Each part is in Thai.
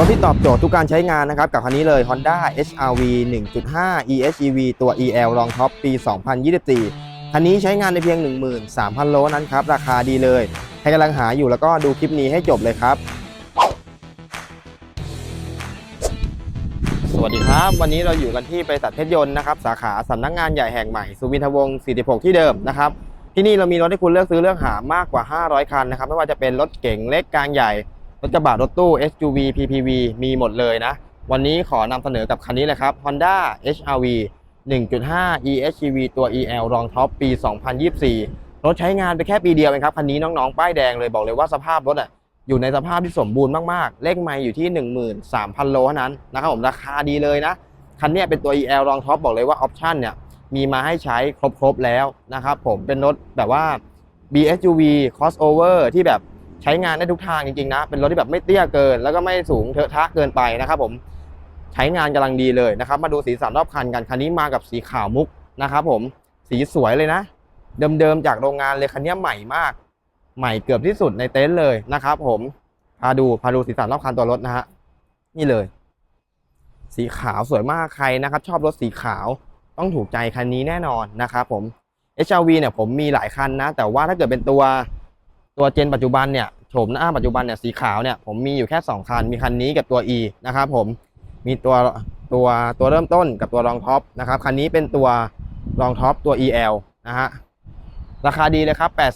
รถที่ตอบโจทย์ทุกการใช้งานนะครับกับคันนี้เลย Honda HRV 1.5 EHEV ตัว EL รองท็อปปี 2024 คันนี้ใช้งานในเพียง 13,000 โลนั้นครับ ราคาดีเลย ใครกำลังหาอยู่แล้วก็ดูคลิปนี้ให้จบเลยครับ สวัสดีครับ วันนี้เราอยู่กันที่บริษัทเพชรยนต์นะครับ สาขาสำนักงานใหญ่แห่งใหม่ สุวินทวงศ์ 46 ที่เดิมนะครับที่นี่เรามีรถให้คุณเลือกซื้อเลือกหามากกว่า 500 คันนะครับไม่ว่าจะเป็นรถเก๋งเล็กกลางใหญ่ รถกระบะรถตู้ SUV PPV มีหมดเลยนะ วันนี้ขอนำเสนอกับคันนี้เลยครับ Honda HRV 1.5 EHEV ตัว EL รองท็อปปี 2024 รถใช้งานไปแค่ปีเดียวเองครับ คันนี้น้องๆ ป้ายแดงเลยบอกเลยว่าสภาพรถอะอยู่ในสภาพที่สมบูรณ์มากๆ เลขไมล์อยู่ที่ 13,000 โลเท่านั้นนะครับผมราคาดีเลยนะ คันนี้เป็นตัว EL รองท็อปบอกเลยว่าออปชั่นเนี่ยมีมาให้ใช้ครบๆแล้วนะครับผมเป็นรถแบบว่า BSUV crossover ที่แบบ ใช้งานได้ทุกทางจริงๆนะ เป็นรถที่แบบไม่เตี้ยเกิน แล้วก็ไม่สูงเทอะทะเกินไปนะครับผมใช้งานกำลังดีเลยนะครับ มาดูสีสันรอบคันกันคันนี้มากับสีขาวมุกนะครับผมสีสวยเลยนะ เดิมๆจากโรงงานเลยคันนี้ใหม่มาก ใหม่เกือบที่สุดในเต็นท์เลยนะครับผมพาดูพาดูสีสันรอบคันตัวรถนะฮะนี่เลย สีขาวสวยมากใครนะครับ ชอบรถสีขาวต้องถูกใจคันนี้แน่นอนนะครับผม HRV เนี่ยผมมีหลายคันนะ แต่ว่าถ้าเกิดเป็นตัว ตัวเจนปัจจุบันเนี่ยโฉมหน้าปัจจุบันเนี่ยสีขาวเนี่ยผมมีอยู่แค่ 2 คัน มีคันนี้กับตัว E นะครับผมมีตัวตัวตัวเริ่มต้นกับตัวรองท็อปนะครับคันนี้เป็นตัวรองท็อปตัว EL นะฮะราคาดีเลยครับ 8 1 9 0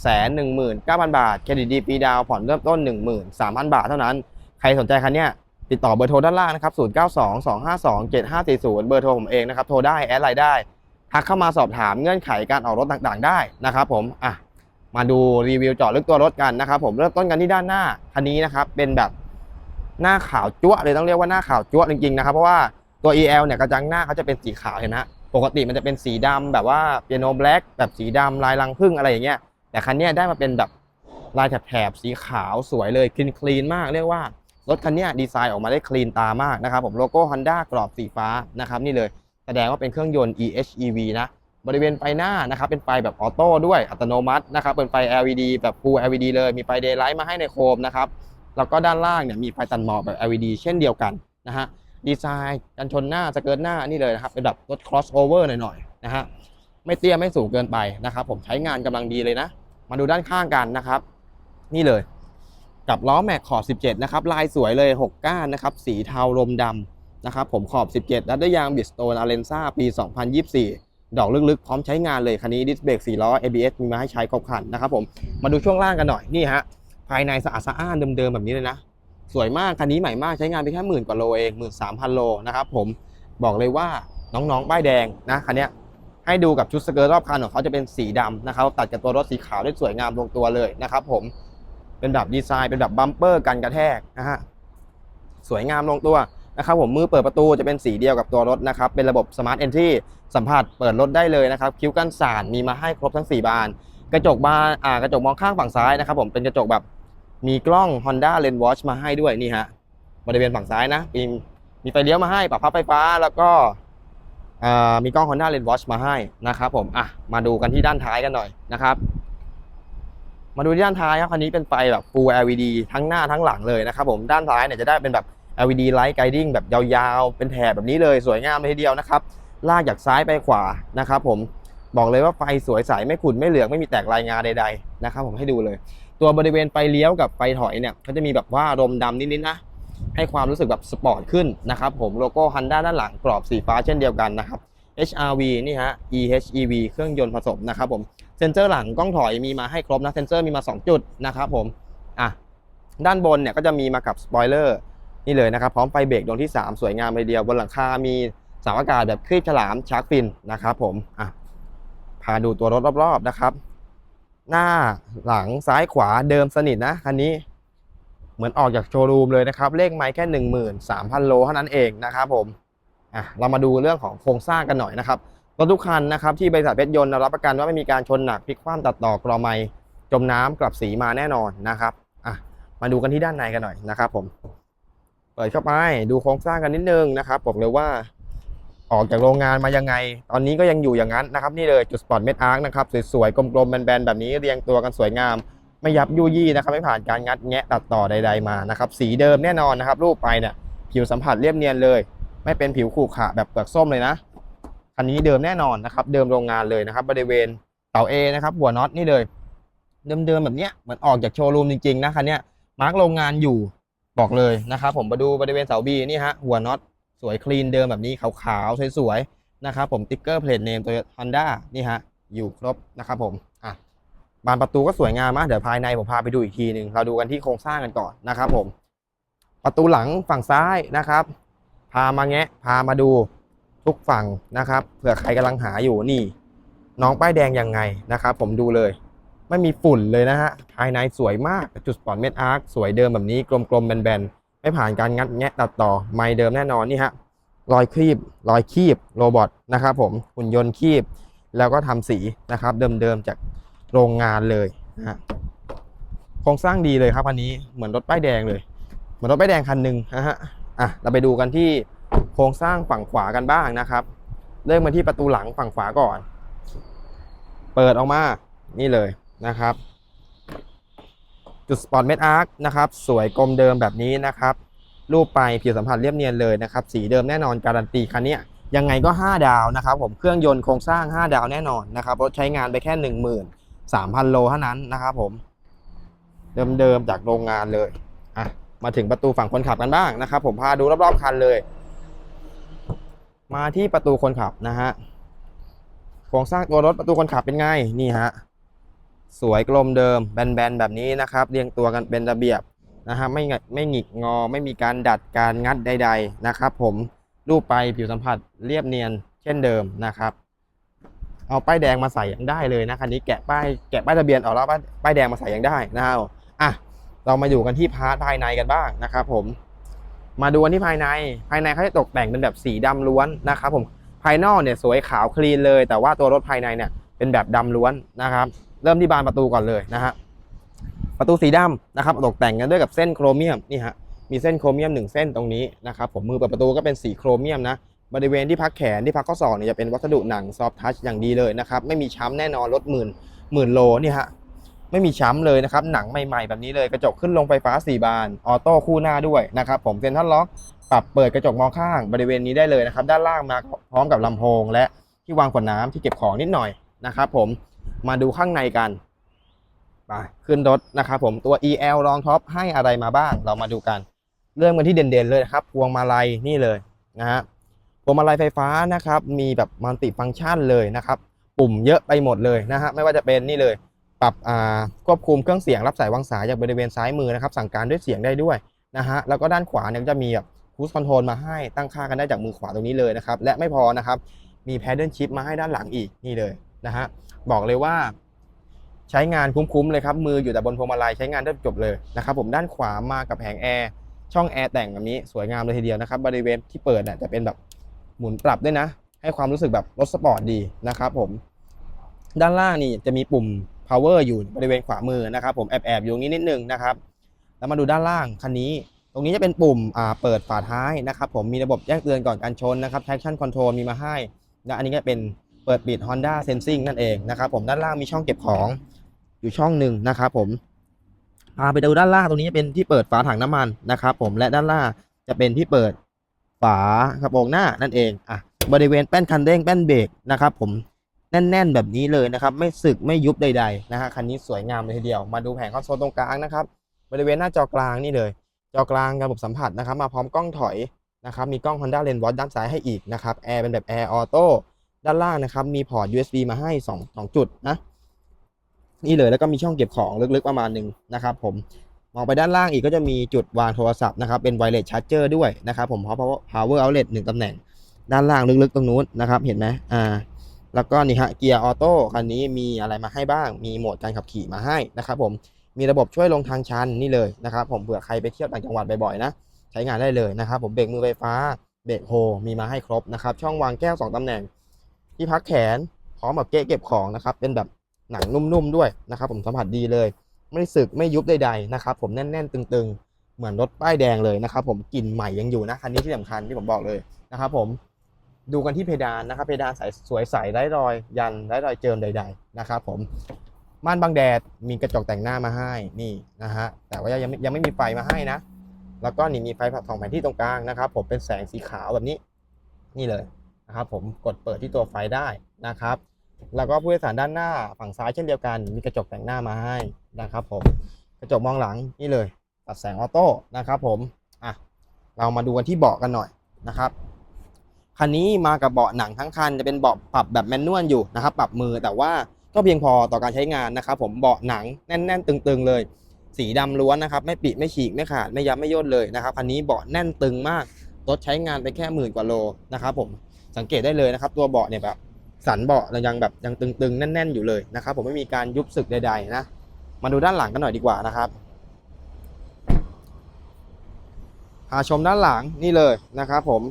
0 0 บาท เครดิตดีปีดาวผ่อนเริ่มต้น 13,000 บาทเท่านั้น ใครสนใจคันเนี้ยติดต่อเบอร์โทรด้านล่างนะครับ 0922527540 เบอร์โทรผมเองนะครับ โทรได้ แอดไลน์ได้ ทักเข้ามาสอบถามเงื่อนไขการออกรถต่างๆ ได้นะครับผม อะ มาดูรีวิวเจาะลึกตัวรถกันนะครับผมเริ่มต้นกันที่ด้านหน้าคันนี้นะครับเป็นแบบหน้าขาวจั๊วเลยต้องเรียกว่าหน้าขาวจั๊วจริงๆนะครับเพราะว่าตัว EL เนี่ยกระจังหน้าเขาจะเป็นสีขาวเห็นไหมฮะปกติมันจะเป็นสีดำแบบว่าเปียโนแบล็กแบบสีดำลายรังผึ้งอะไรอย่างเงี้ยแต่คันนี้ได้มาเป็นแบบลายแถบๆสีขาวสวยเลยคลีนคลีนมากเรียกว่ารถคันนี้ดีไซน์ออกมาได้คลีนตามากนะครับผมโลโก้ Honda กรอบสีฟ้านะครับนี่เลยแสดงว่าเป็นเครื่องยนต์ EHEV นะ บริเวณไฟหน้านะครับเป็นไฟแบบออโต้ด้วยอัตโนมัตินะครับเป็นไฟ LED แบบ Full LED เลยมีไฟ Daylight มาให้ในโคมนะครับแล้วก็ด้านล่างเนี่ยมีไฟตัดหมอกแบบ LED เช่นเดียวกันนะฮะดีไซน์กันชนหน้าสเกิร์ตหน้านี่เลยนะครับเป็นแบบรถ crossover หน่อยๆนะฮะไม่เตี้ยไม่สูงเกินไปนะครับผมใช้งานกำลังดีเลยนะ มาดูด้านข้างกันนะครับ นี่เลย กับล้อแม็กขอบ 17 นะครับ ลายสวยเลย 6 ก้านนะครับ สีเทาลมดำนะครับผมขอบ 17 แล้วด้วยยางบิสโตนอาเลนซ่าปี 2024 ดอกลึกๆ พร้อมใช้งานเลยคันนี้ดิสเบรก4ล้อ ABS มีมาให้ใช้ครบคันนะครับผมมาดูช่วงล่างกันหน่อยนี่ฮะภายในสะอาดสะอ้านเดิมๆแบบนี้เลยนะ สวยมากคันนี้ใหม่มากใช้งานไปแค่หมื่นกว่าโลเองหมื่นสามพันโลนะครับผมบอกเลยว่าน้องๆป้ายแดงนะคันนี้ให้ดูกับชุดสเกิร์ตรอบคันของเขาจะเป็นสีดำนะครับตัดกับตัวรถสีขาวได้สวยงามลงตัวเลยนะครับผมเป็นแบบดีไซน์เป็นแบบบัมเปอร์กันกระแทกนะฮะสวยงามลงตัว นะครับผมมือเปิดประตูจะเป็นสีเดียวกับตัวรถนะครับเป็นระบบ Smart Entry สัมผัสเปิดรถได้เลยนะครับคิ้วกันสานมีมาให้ครบทั้ง 4 บาน กระจกบานอ่ากระจกมองข้างฝั่งซ้ายนะครับผมเป็นกระจกแบบมีกล้อง Honda Lens Watch มาให้ด้วยนี่ฮะบริเวณฝั่งซ้ายนะมีมีไฟเลี้ยวมาให้ปรับพับไฟฟ้าแล้วก็อ่ามีกล้อง Honda Lens Watch มาให้นะครับผมอะมาดูกันที่ด้านท้ายกันหน่อยนะครับมาดูที่ด้านท้ายครับคันนี้เป็นไฟแบบ Full LED ทั้งหน้าทั้งหลังเลยนะครับผมด้านซ้ายเนี่ยจะได้เป็นแบบ LED Light Guiding แบบยาวๆ เป็นแถบแบบนี้เลยสวยงามเลยทีเดียวนะครับ ลากจากซ้ายไปขวานะครับผมบอกเลยว่าไฟสวยใสไม่ขุ่นไม่เหลืองไม่มีแตกลายงาใดๆนะครับผมให้ดูเลย ตัวบริเวณไฟเลี้ยวกับไฟถอยเนี่ยก็จะมีแบบว่ารมดำนิดๆนะให้ความรู้สึกแบบสปอร์ตขึ้นนะครับผมโลโก้ Honda ด้านหลังกรอบสีฟ้าเช่นเดียวกันนะครับ HRV นี่ฮะ EHEV เครื่องยนต์ผสมนะครับผมเซ็นเซอร์หลังกล้องถอยมีมาให้ครบนะเซ็นเซอร์มีมา 2 จุดนะครับผมอะด้านบนเนี่ยก็จะมีมากับสปอยเลอร์ นี่เลยนะครับ พร้อมไฟเบรกดวงที่ 3 สวยงามเลยเดียวบนหลังคา มีสาอากาศแบบครีบฉลามชาร์กฟินนะครับผมอะพาดูตัวรถรอบๆนะครับ หน้าหลังซ้ายขวาเดิมสนิทนะคันนี้เหมือนออกจากโชว์รูมเลยนะครับ เลขไม้แค่ 13,000 โลเท่านั้นเองนะครับผมอะเรามาดูเรื่องของโครงสร้างกันหน่อยนะครับรถทุกคันนะครับที่บริษัทเพชรยนต์รับประกันว่าไม่มีการชนหนักพลิกคว่ำตัดต่อกรอไมจมน้ำกลับสีมาแน่นอนนะครับอะมาดูกันที่ด้านในกันหน่อยนะครับผม เปิดเข้าไปดูโครงสร้างกันนิดนึงนะครับบอกเลยว่า ออกจากโรงงานมายังไง ตอนนี้ก็ยังอยู่อย่างนั้นนะครับ นี่เลยจุดสปอร์ตเม็ดอาร์คนะครับสวยๆกลมๆแบนๆแบบนี้เรียงตัวกันสวยงาม ไม่ยับยุยี่นะครับไม่ผ่านการงัดแงะตัดต่อใด ๆมานะครับสีเดิมแน่นอนนะครับรูปไปเนี่ยผิวสัมผัสเรียบเนียนเลย ไม่เป็นผิวขรุขระแบบเปลือกส้มเลยนะคันนี้เดิมแน่นอนนะครับ เดิมโรงงานเลยนะครับ บริเวณเสา A นะครับหัวน็อตนี่เลย เดิมๆแบบเนี้ยเหมือนออกจากโชว์รูมจริงๆนะคันเนี้ยมาร์กโรงงานอยู่ บอกเลยนะครับผมมาดูบริเวณเสา B นี่ฮะหัวน็อตสวยคลีนเดิมแบบนี้ขาวๆสวยๆนะครับผมติ๊กเกอร์เพลทเนมตัวฮอนด้านี่ฮะอยู่ครบนะครับผมอะบานประตูก็สวยงามมากเดี๋ยวภายในผมพาไปดูอีกทีหนึ่งเราดูกันที่โครงสร้างกันก่อนนะครับผม ประตูหลังฝั่งซ้ายนะครับ พามาแงะพามาดูทุกฝั่งนะครับเผื่อใครกำลังหาอยู่นี่ น้องป้ายแดงยังไงนะครับ ผมดูเลย ไม่มีฝุ่นเลยนะฮะ ภายในสวยมาก จุดสปอร์ตเม็ดอาร์คสวยเดิมแบบนี้กลมๆแบนๆ ไม่ผ่านการงัดแงะตัดต่อ ไม่เดิมแน่นอนนี่ฮะ รอยครีบ รอยคีบ โรบอทนะครับผม หุ่นยนต์คีบ แล้วก็ทำสีนะครับ เดิมๆจากโรงงานเลยนะฮะ โครงสร้างดีเลยครับอันนี้ เหมือนรถป้ายแดงเลย เหมือนรถป้ายแดงคันหนึ่งนะฮะ อะ เราไปดูกันที่โครงสร้างฝั่งขวากันบ้างนะครับ เริ่มมาที่ประตูหลังฝั่งขวาก่อน เปิดออกมา นี่เลย นะครับ จุดสปอร์ตเมดอาร์คนะครับ สวยกลมเดิมแบบนี้นะครับ รูปไปผิวสัมผัสเรียบเนียนเลยนะครับ สีเดิมแน่นอนการันตีคันนี้ยยังไงก็ 5 ดาวนะครับ ผมเครื่องยนต์โครงสร้าง 5 ดาวแน่นอนนะครับรถใช้งานไปแค่ 13,000 โลเท่านั้นนะครับผม เดิมๆจากโรงงานเลยอะมาถึงประตูฝั่งคนขับกันบ้างนะครับ ผมพาดูรอบๆคันเลย มาที่ประตูคนขับนะฮะโครงสร้างตัวรถประตูคนขับเป็นไงนี่ฮะ สวยกลมเดิมแบนๆแบบนี้นะครับ เรียงตัวกันเป็นระเบียบนะฮะไม่ไม่หงิกงอ ไม่มีการดัดการงัดใด ๆนะครับ ผมรูปไปผิวสัมผัสเรียบเนียนเช่นเดิมนะครับ เอาป้ายแดงมาใส่ยังได้เลยนะคันนี้แกะป้ายแกะป้ายทะเบียนออกแล้วป้ายแดงมาใส่ยังได้นะครับอะเรามาอยู่กันที่พาร์ทภายในกันบ้างนะครับผมมาดูกันที่ภายในภายในเขาจะตกแต่งเป็นแบบสีดำล้วนนะครับผมภายนอกเนี่ยสวยขาวคลีนเลย แต่ว่าตัวรถภายในเนี่ยเป็นแบบดำล้วนนะครับ เริ่มที่บานประตูก่อนเลยนะฮะประตูสีดำนะครับตกแต่งกันด้วยกับเส้นโครเมียมนี่ฮะมีเส้นโครเมียมหนึ่งเส้นตรงนี้นะครับผมมือเปิดประตูก็เป็นสีโครเมียมนะบริเวณที่พักแขนที่พักข้อศอกเนี่ยจะเป็นวัสดุหนังซอฟทัชอย่างดีเลยนะครับไม่มีช้ำแน่นอนรถหมื่นหมื่นโลนี่ฮะไม่มีช้ำเลยนะครับหนังใหม่ๆ แบบนี้เลยกระจกขึ้นลงไฟฟ้า 4 บานออโต้คู่หน้าด้วยนะครับผมเซ็นทรัลล็อกปรับเปิดกระจกมองข้างบริเวณนี้ได้เลยนะครับด้านล่างมาพร้อมกับลำโพง และที่วางขวดน้ำที่เก็บของนิดหน่อยนะครับผม มาดูข้างในกันไปขึ้นรถนะครับผมตัว EL รองท็อปให้อะไรมาบ้างเรามาดูกัน เริ่มกันที่เด่นๆเลยนะครับ พวงมาลัยนี่เลยนะฮะพวงมาลัยไฟฟ้านะครับ มีแบบมัลติฟังก์ชันเลยนะครับ ปุ่มเยอะไปหมดเลยนะฮะไม่ว่าจะเป็นนี่เลย ปรับอ่าควบคุมเครื่องเสียงรับสายวางสายจากบริเวณซ้ายมือนะครับ สั่งการด้วยเสียงได้ด้วยนะฮะแล้วก็ด้านขวาเนี่ยก็จะมีแบบคูสคอนโทรลมาให้ตั้งค่ากันได้จากมือขวาตรงนี้เลยนะครับ และไม่พอนะครับ มีแพดเดิลชิพมาให้ด้านหลังอีกนี่เลย นะฮะบอกเลยว่าใช้งานคุ้มๆเลยครับ มืออยู่แต่บนพวงมาลัยใช้งานได้จบเลยนะครับผมด้านขวามากับแผงแอร์ช่องแอร์แต่งแบบนี้สวยงามเลยทีเดียวนะครับบริเวณที่เปิดเนี่ยจะเป็นแบบหมุนปรับด้วยนะ ให้ความรู้สึกแบบรถสปอร์ตดีนะครับผมด้านล่างนี่จะมีปุ่ม power อยู่บริเวณขวามือนะครับผมแอบแอบๆอยู่ตรงนี้นิดนึงนะครับแล้วมาดูด้านล่างคันนี้ ตรงนี้จะเป็นปุ่มเปิดฝาท้ายนะครับผมมีระบบแจ้งเตือนก่อนการชนนะครับ traction control มีมาให้และอันนี้ก็เป็น เปิดปิด Honda Sensing นั่นเองนะครับผมด้านล่างมีช่องเก็บของอยู่ช่องหนึ่งนะครับผมพาไปดูด้านล่างตรงนี้จะเป็นที่เปิดฝาถังน้ำมันนะครับผมและด้านล่างจะเป็นที่เปิดฝากระโปรงหน้านั่นเองอะบริเวณแป้นคันเร่งแป้นเบรกนะครับผมแน่นๆแบบนี้เลยนะครับไม่สึกไม่ยุบใดๆนะฮะคันนี้สวยงามเลยทีเดียว มาดูแผงคอนโซลตรงกลางนะครับบริเวณหน้าจอกลางนี่เลย จอกลางระบบสัมผัสนะครับ มาพร้อมกล้องถอยนะครับมีกล้อง Honda Lens Watch ด้านซ้ายให้อีกนะครับแอร์เป็นแบบแอร์ออโต้ ด้านล่างนะครับ มีพอร์ต USB มาให้2 2จุดนะ นี่เลยแล้วก็มีช่องเก็บของลึกๆประมาณหนึ่งนะครับผมมองไปด้านล่างอีกก็จะมีจุดวางโทรศัพท์นะครับ เป็นไวเลสชาร์จเจอร์ด้วยนะครับผม power power outlet หนึ่งตำแหน่ง ด้านล่างลึกๆตรงนู้นนะครับ เห็นไหมอ่า แล้วก็นี่ฮะเกียร์ออโต้คันนี้มีอะไรมาให้บ้าง มีโหมดการขับขี่มาให้นะครับผมมีระบบช่วยลงทางชันนี่เลยนะครับผมเผื่อใครไปเที่ยวต่างจังหวัดบ่อยๆนะใช้งานได้เลยนะครับผมเบรกมือไฟฟ้าเบรกโฮมีมาให้ครบนะครับช่องวางแก้ว 2ตำแหน่ง ที่พักแขนพร้อมกับเก๊ะเก็บของนะครับ เป็นแบบหนังนุ่มๆด้วยนะครับ ผมสัมผัสดีเลย ไม่สึกไม่ยุบใดๆนะครับ ผมแน่นๆตึงๆ เหมือนรถป้ายแดงเลยนะครับ ผมกลิ่นใหม่ยังอยู่นะคันนี้ที่สำคัญที่ผมบอกเลยนะครับ ผมดูกันที่เพดานนะครับ เพดานใสสวยใสไร้รอย ยันไร้รอยเจิมใด ๆ นะครับ ผมม่านบังแดดมีกระจกแต่งหน้ามาให้นี่นะฮะแต่ว่ายังไม่ยังไม่มีไฟมาให้นะ แล้วก็นี่มีไฟสองแผนที่ตรงกลางนะครับ ผมเป็นแสงสีขาวแบบนี้ นี่เลย นะครับผมกดเปิดที่ตัวไฟได้นะครับ แล้วก็ผู้โดยสารด้านหน้าฝั่งซ้ายเช่นเดียวกัน มีกระจกแต่งหน้ามาให้นะครับผมกระจกมองหลังนี่เลยตัดแสงออโต้นะครับผมอะเรามาดูกันที่เบาะกันหน่อยนะครับคันนี้มากับเบาะหนังทั้งคันจะเป็นเบาะปรับแบบแมนนวลอยู่นะครับ ปรับมือแต่ว่าก็เพียงพอต่อการใช้งานนะครับ ผมเบาะหนังแน่น ๆ ตึงๆเลย สีดำล้วนนะครับ ไม่ปิไม่ฉีกไม่ขาดไม่ยับไม่ย่นเลยนะครับคันนี้เบาะแน่นตึงมากรถใช้งานไปแค่หมื่นกว่าโลนะครับผม สังเกตได้เลยนะครับ ตัวเบาะเนี่ยแบบสันเบาะยังแบบยังตึงๆ แน่นๆอยู่เลยนะครับผมไม่มีการยุบสึกใดๆนะมาดูด้านหลังกันหน่อยดีกว่านะครับพาชมด้านหลังนี่เลยนะครับผม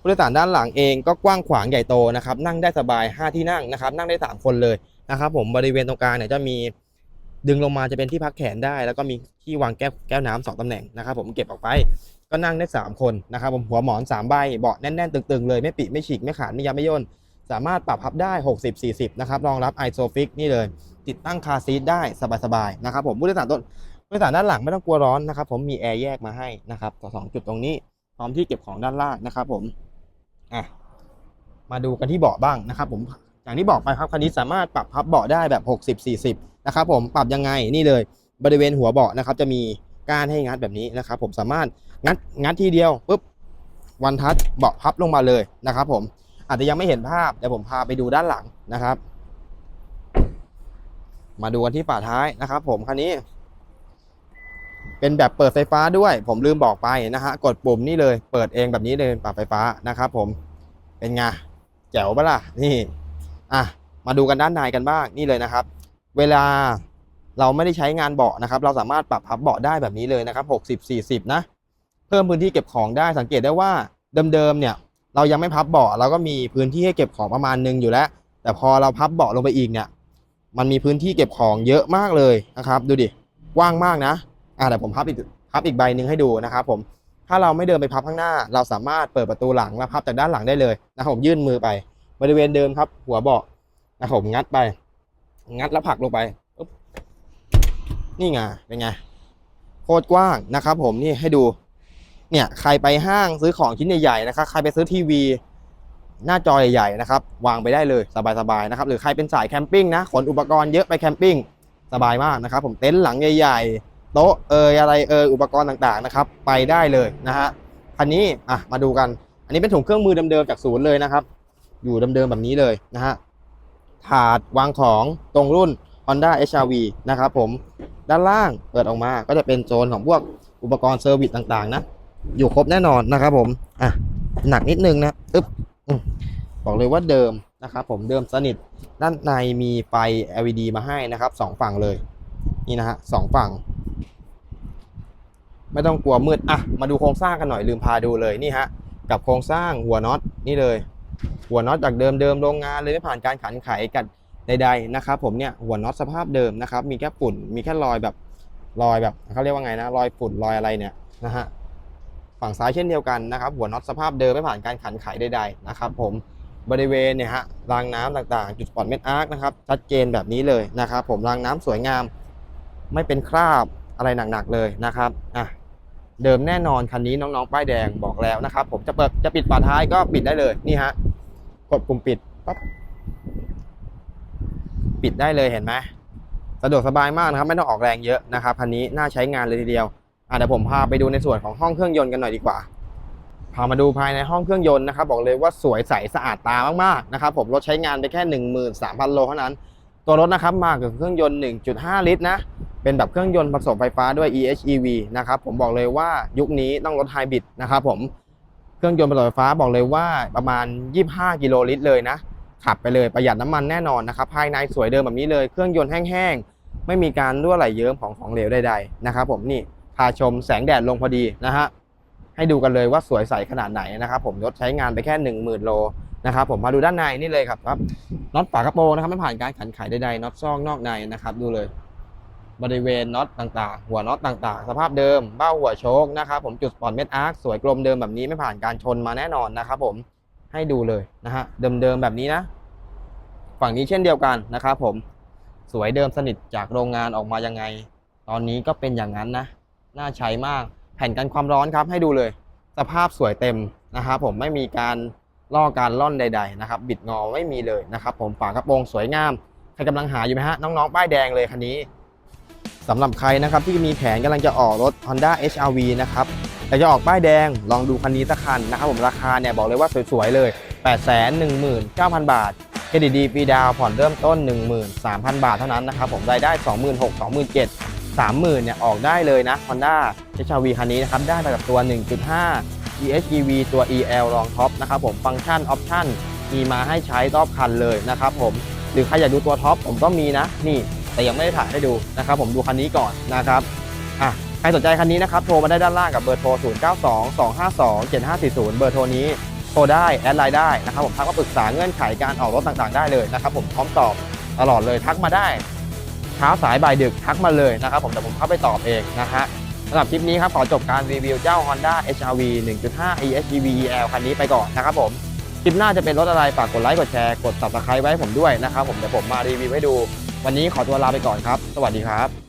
ผู้โดยสารด้านหลังเองก็กว้างขวางใหญ่โตนะครับนั่งได้สบาย 5 ที่นั่งนะครับ นั่งได้ 3 คนเลยนะครับผมบริเวณตรงกลางเนี่ยจะมีดึงลงมาจะเป็นที่พักแขนได้ แล้วก็มีที่วางแก้วแก้วน้ำสองตำแหน่งนะครับผมเก็บออกไป ก็นั่งได้ 3 คนนะครับผมหัวหมอน 3 ใบเบาะแน่นๆ ตึงๆ เลยไม่ปิไม่ฉีก ไม่ขาด ไม่ยับไม่ย่น สามารถปรับพับได้ 60 40 นะครับ รองรับ i s o f i x นี่เลย ติดตั้งคาซีทได้สบายๆ นะครับผมผู้โดยสารต้นผู้โดยสารด้านหลังไม่ต้องกลัวร้อนนะครับผมมีแอร์แยกมาให้นะครับต่อสองจุดตรงนี้พร้อมที่เก็บของด้านล่างนะครับผมอะมาดูกันที่เบาะบ้างนะครับผมอย่างที่บอกไปครับคันนี้สามารถปรับพับเบาะได้แบบ 60 40 นะครับผมปรับยังไงนี่เลยบริเวณหัวเบาะนะครับจะมีก้านให้งัดแบบนี้นะครับผมสามารถ งัดงัดทีเดียวปุ๊บวันทัชเบาะพับลงมาเลยนะครับผมอาจจะยังไม่เห็นภาพเดี๋ยวผมพาไปดูด้านหลังนะครับ มาดูกันที่ฝาท้ายนะครับ ผมคันนี้ เป็นแบบเปิดไฟฟ้าด้วย ผมลืมบอกไปนะฮะกดปุ่มนี่เลย เปิดเองแบบนี้เลยปรับไฟฟ้านะครับ ผมเป็นไงแจ๋วปะล่ะนี่อะมาดูกันด้านในกันบ้างนี่เลยนะครับ เวลาเราไม่ได้ใช้งานเบาะนะครับ เราสามารถปรับพับเบาะได้แบบนี้เลยนะครับ 60 40 นะ เพิ่มพื้นที่เก็บของได้สังเกตได้ว่าเดิมๆเนี่ยเรายังไม่พับเบาะเราก็มีพื้นที่ให้เก็บของประมาณนึงอยู่แล้ว แต่พอเราพับเบาะลงไปอีกเนี่ยมันมีพื้นที่เก็บของเยอะมากเลยนะครับ ดูดิกว้างมากนะอ่าเดี๋ยวผมพับอีกพับอีกใบหนึ่งให้ดูนะครับผมถ้าเราไม่เดินไปพับข้างหน้า เราสามารถเปิดประตูหลังแล้วพับจากด้านหลังได้เลยนะครับผมยื่นมือไป บริเวณเดิมครับ หัวเบาะนะครับผมงัดไป งัดแล้วผลักลงไปนี่ไงเป็นไงโคตรกว้างนะครับ ผมนี่ให้ดู เนี่ยใครไปห้างซื้อของชิ้นใหญ่ๆนะครับใครไปซื้อทีวี หน้าจอใหญ่ๆนะครับวางไปได้เลยสบายๆนะครับหรือใครเป็นสายแคมปิ้งนะขนอุปกรณ์เยอะไปแคมปิ้งสบายมากนะครับ ผมเต็นท์หลังใหญ่ ๆ โต๊ะเอยอะไรเอยอุปกรณ์ต่างๆนะครับ ไปได้เลยนะฮะคันนี้อะมาดูกัน อันนี้เป็นถุงเครื่องมือเดิมๆจากศูนย์เลยนะครับ อยู่เดิมๆแบบนี้เลยนะฮะถาดวางของตรงรุ่น Honda HR-V นะครับผมด้านล่างเปิดออกมาก็จะเป็นโซนของพวกอุปกรณ์เซอร์วิสต่างๆนะ อยู่ครบแน่นอนนะครับผม อะ หนักนิดนึงนะอึ๊บบอกเลยว่าเดิมนะครับผมเดิมสนิท ด้านในมีไฟ LED มาให้นะครับสองฝั่งเลย นี่นะฮะสองฝั่ง ไม่ต้องกลัวมืด อะ มาดูโครงสร้างกันหน่อยลืมพาดูเลยนี่ฮะ กับโครงสร้างหัวน็อตนี่เลย หัวน็อตจากเดิมเดิมโรงงานเลยไม่ผ่านการขันไขกันใดๆนะครับผมเนี่ยหัวน็อตสภาพเดิมนะครับ มีแค่ฝุ่นมีแค่รอยแบบรอยแบบเขาเรียกว่าไงนะ รอยฝุ่นรอยอะไรเนี่ยนะฮะ ฝั่งซ้ายเช่นเดียวกันนะครับ หัวน็อตสภาพเดิมไม่ผ่านการขันไขใดๆนะครับ ผมบริเวณเนี่ยฮะรางน้ำต่างๆ จุดปอตเม็ดอาร์คนะครับชัดเจนแบบนี้เลยนะครับ ผมรางน้ำสวยงาม ไม่เป็นคราบอะไรหนักๆเลยนะครับอะเดิมแน่นอนคันนี้น้องๆป้ายแดงบอกแล้วนะครับ ผมจะเปิดจะปิดฝาท้ายก็ปิดได้เลยนี่ฮะกดปุ่มปิดปั๊บปิดได้เลยเห็นไหมสะดวกสบายมากนะครับ ไม่ต้องออกแรงเยอะนะครับคันนี้น่าใช้งานเลยทีเดียว เดี๋ยวผมพาไปดูในส่วนของห้องเครื่องยนต์กันหน่อยดีกว่า พามาดูภายในห้องเครื่องยนต์นะครับบอกเลยว่าสวยใสสะอาดตามากๆนะครับผมรถใช้งานไปแค่ 13,000 โลเท่านั้น ตัวรถนะครับมากับเครื่องยนต์ 1.5 ลิตรนะเป็นแบบเครื่องยนต์ผสมไฟฟ้าด้วย EHEV นะครับผมบอกเลยว่ายุคนี้ต้องรถไฮบริดนะครับผมเครื่องยนต์ผสมไฟฟ้าบอกเลยว่าประมาณ 25 กิโลลิตรเลยนะขับไปเลยประหยัดน้ำมันแน่นอนนะครับภายในสวยเดิมแบบนี้เลยเครื่องยนต์แห้งๆไม่มีการรั่วไหลเยิ้มของของเหลวใดๆนะครับผมนี่ พาชมแสงแดดลงพอดีนะฮะให้ดูกันเลยว่าสวยใสขนาดไหนนะครับผมรถใช้งานไปแค่ 1 0,000 โลนะครับผมมาดูด้านในนี่เลยครับครับน็อตฝากระโปรงนะครับไม่ผ่านการขันไขใดๆน็อตซองนอกในนะครับดูเลยบริเวณน็อตต่างๆ หัวน็อตต่างๆ สภาพเดิมเบ้าหัวโชคนะครับผมจุดสปอร์ตเม็ดอาร์คสวยกลมเดิมแบบนี้ไม่ผ่านการชนมาแน่นอนนะครับผมให้ดูเลยนะฮะเดิมๆแบบนี้นะ ฝั่งนี้เช่นเดียวกันนะครับผมสวยเดิมสนิทจากโรงงานออกมายังไง ตอนนี้ก็เป็นอย่างนั้นนะ น่าใช้มาก แผ่นกันความร้อนครับให้ดูเลย สภาพสวยเต็มนะครับผมไม่มีการล่อการล่อนใด ๆ นะครับ บิดงอไม่มีเลยนะครับผมฝากระโปรงสวยงามใครกำลังหาอยู่ไหมฮะน้องๆป้ายแดงเลยคันนี้สำหรับใครนะครับที่มีแผนกำลังจะออกรถ Honda HR-V นะครับแต่จะออกป้ายแดงลองดูคันนี้สักคันนะครับผมราคาเนี่ยบอกเลยว่าสวยๆเลย 8 1 9 0 0 0 บาทเครดิตดีปีดาวผ่อนเริ่มต้น 13,000 บาทเท่านั้นนะครับผมรายได้ 26,000 27,000 30,000เนี่ยออกได้เลยนะ Honda HR-V คันนี้นะครับ ได้มากับตัว 1.5 EHEV ตัว EL รองท็อปนะครับผมฟังก์ชันออปชั่นมีมาให้ใช้รอบคันเลยนะครับผมหรือใครอยากดูตัวท็อปผมก็มีนะ นี่แต่ยังไม่ได้ถ่ายให้ดูนะครับผมดูคันนี้ก่อนนะครับอะใครสนใจคันนี้นะครับโทรมาได้ด้านล่างกับเบอร์โทร 0922527540 เบอร์โทรนี้โทรได้แอดไลน์ได้นะครับผมทักมาปรึกษาเงื่อนไขการออกรถต่างๆได้เลยนะครับผมพร้อมตอบตลอดเลยทักมาได้ เช้าสายบ่ายดึกทักมาเลยนะครับผมแต่ผมเข้าไปตอบเองนะฮะสำหรับคลิปนี้ครับขอจบการรีวิวเจ้า Honda HR-V 1.5 EHEV EL คันนี้ไปก่อนนะครับผมคลิปหน้าจะเป็นรถอะไรฝากกดไลค์กดแชร์กด subscribe ไว้ให้ผมด้วยนะครับผมเดี๋ยวผมมารีวิวให้ดู วันนี้ขอตัวลาไปก่อนครับ สวัสดีครับ